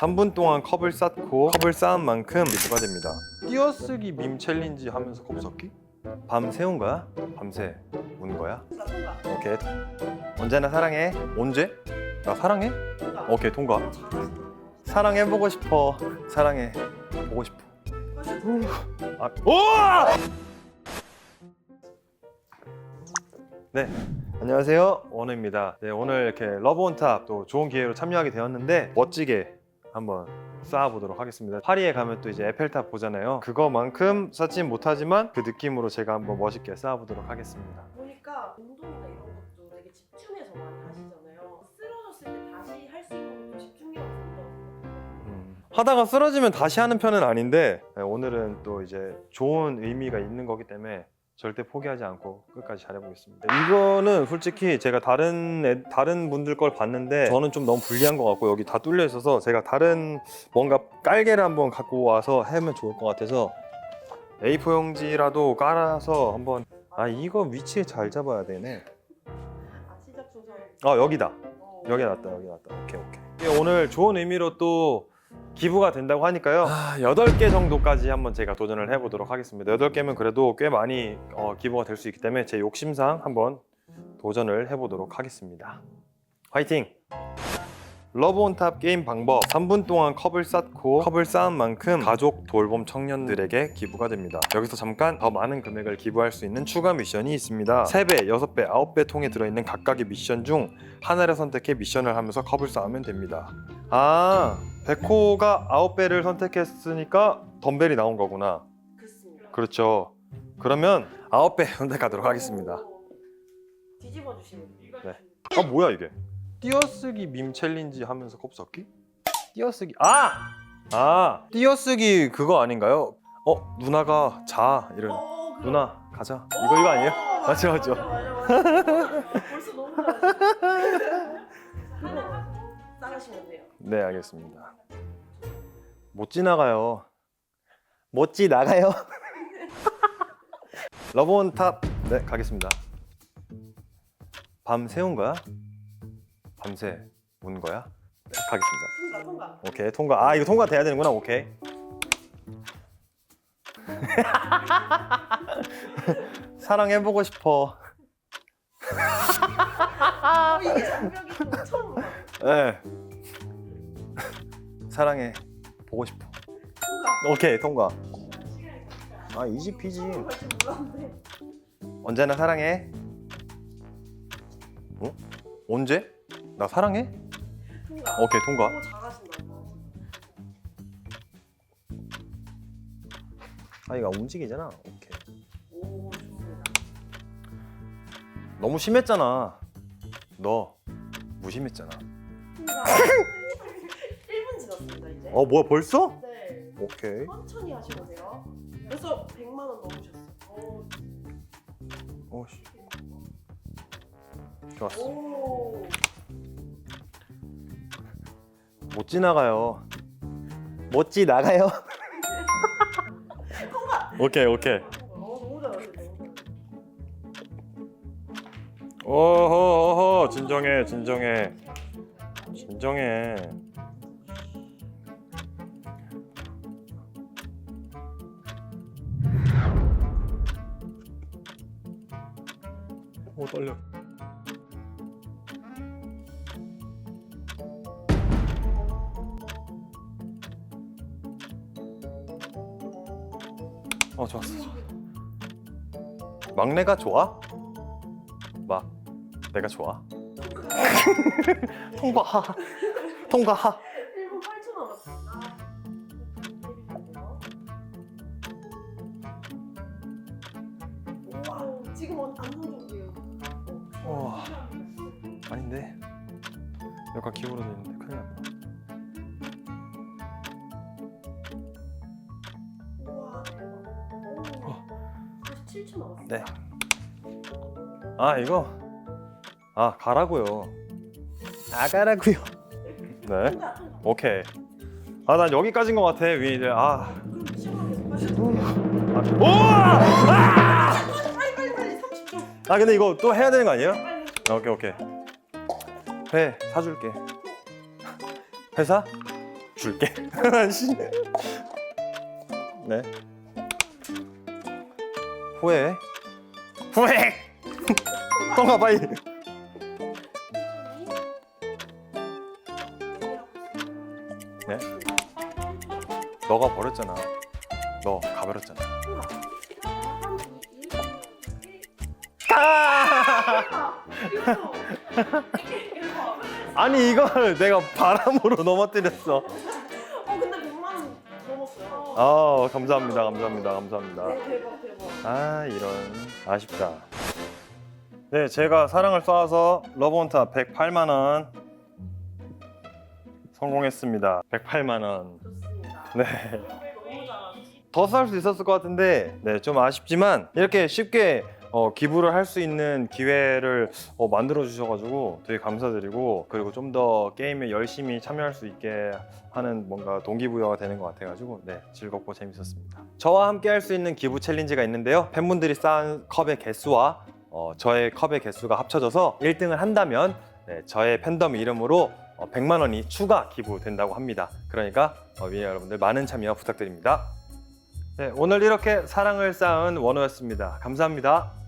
3분 동안 컵을 쌓고 컵을 쌓은 만큼 기부가 됩니다. 띄어쓰기 밈 챌린지 하면서 컵 섞기? 밤 새운 거야? 밤새 운 거야? 오케이. 언제나 사랑해. 언제? 나 사랑해? 오케이 통과. 사랑해 보고 싶어. 사랑해 보고 싶어. 아, 오! 네. 안녕하세요. 원우입니다. 네, 오늘 이렇게 러브 온탑 또 좋은 기회로 참여하게 되었는데 멋지게 한번 쌓아보도록 하겠습니다. 파리에 가면 또 이제 에펠탑 보잖아요. 그거만큼 쌓진 못하지만 그 느낌으로 제가 한번 멋있게 쌓아보도록 하겠습니다. 보니까 운동이나 이런 것도 되게 집중해서 많이 하시잖아요. 쓰러졌을 때 다시 할 수 있는 것도 본다고 음, 하다가 쓰러지면 다시 하는 편은 아닌데 네, 오늘은 또 이제 좋은 의미가 있는 거기 때문에 절대 포기하지 않고 끝까지 잘해보겠습니다. 이거는 솔직히 제가 다른 애- 다른 분들 걸 봤는데 저는 좀 너무 불리한 것 같고 여기 다 뚫려 있어서 제가 다른 뭔가 깔개를 한번 갖고 와서 하면 좋을 것 같아서 A4 용지라도 깔아서 한번 아 이거 위치에 잘 잡아야 되네. 아 시작 조절. 아 여기다. 어. 여기 놨다 여기 놨다 오케이 오케이 오늘 좋은 의미로 또 기부가 된다고 하니까요. 아, 8개 정도까지 한번 제가 도전을 해보도록 하겠습니다. 8개면 그래도 꽤 많이 어, 기부가 될 수 있기 때문에 제 욕심상 한번 도전을 해보도록 하겠습니다. 화이팅! 러브 온탑 게임 방법. 3분 동안 컵을 쌓고 컵을 쌓은 만큼 가족 돌봄 청년들에게 기부가 됩니다. 여기서 잠깐 더 많은 금액을 기부할 수 있는 추가 미션이 있습니다. 3배, 6배, 9배 통에 들어있는 각각의 미션 중 하나를 선택해 미션을 하면서 컵을 쌓으면 됩니다. 아 백호가 9배를 선택했으니까 덤벨이 나온 거구나 그렇습니다. 그렇죠 그러면 9배 선택하도록 하겠습니다 오. 뒤집어 주시면 돼요. 네. 아 뭐야 이게? 띄어쓰기 밈 챌린지 하면서 컵 섞기? 띄어쓰기 아! 아 띄어쓰기 그거 아닌가요? 어 누나가 자 이런 어, 그럼- 누나 가자 이거 이거 아니에요? 어, 맞죠, 맞죠. 맞아, 맞아, 맞아. 벌써 너무 잘하시네. 따라하시면 돼요. 네 알겠습니다 못 지나가요 못 지나가요 러브온 탑 네 가겠습니다 밤 새운 거야? 밤새 운 거야? 네, 가겠습니다 통과 통과. 오케이 통과 아 이거 통과 돼야 되는구나 오케이 사랑해보고 싶어 어, 이게 장벽이 처음 봐. 네. 사랑해 보고 싶어. 오케이 통과 아 이지피지. 언제나 사랑해 어? 언제? 나 사랑해? 통과. 오케이 통과 너무 잘하신다. 아이가 움직이잖아 오케이 오 좋습니다. 너무 심했잖아 너 무심했잖아 통과. 어 뭐야 벌써? 네. 오케이 천천히 하시면 돼요. 그래서 100만 원 넘으셨어요. 오. 오씨 좋았어 오. 못 지나가요 못 지나가요 오케이 오케이 어, 너무 잘하시네. 진정해 진정해 진정해 어 떨려 어 좋았어 막내가 좋아? 막 내가 좋아? 통과 통과 1 와. 아닌데 약간 기울어져 있는데 큰일 났다 우와, 대박. 오, 47초 남았어요. 네. 아 이거 아 가라고요 아 가라고요 네. 오케이 아 난 여기까지인 것 같아 위들 아 그럼 시간 계속. 아, 우와! 아! 빨리, 빨리. 30초. 아 근데 이거 또 해야 되는 거 아니에요? 아, 오케이 오케이 회 사줄게 회사? 줄게. 씨. 네. 후회. 후회. 똥아 빨리. 네? 너가 버렸잖아. 너 가버렸잖아. 아! 아니 이걸 내가 바람으로 넘어뜨렸어. 어 근데 100만 원 넘었어요. 아 감사합니다, 감사합니다, 감사합니다. 네, 대박 대박. 아 이런 아쉽다. 네, 제가 사랑을 쏴서 러브원타 108만 원 성공했습니다. 108만 원. 좋습니다. 네. 너무 잘하셨어요. 더 쌀 수 있었을 것 같은데 네, 좀 아쉽지만 이렇게 쉽게 어, 기부를 할 수 있는 기회를 어, 만들어 주셔가지고 되게 감사드리고 그리고 좀 더 게임에 열심히 참여할 수 있게 하는 뭔가 동기부여가 되는 것 같아가지고 네 즐겁고 재밌었습니다. 저와 함께 할 수 있는 기부 챌린지가 있는데요. 팬분들이 쌓은 컵의 개수와 어, 저의 컵의 개수가 합쳐져서 1등을 한다면 네, 저의 팬덤 이름으로 어, 100만 원이 추가 기부된다고 합니다. 그러니까 어, 위에 여러분들 많은 참여 부탁드립니다. 네, 오늘 이렇게 사랑을 쌓은 원호였습니다. 감사합니다.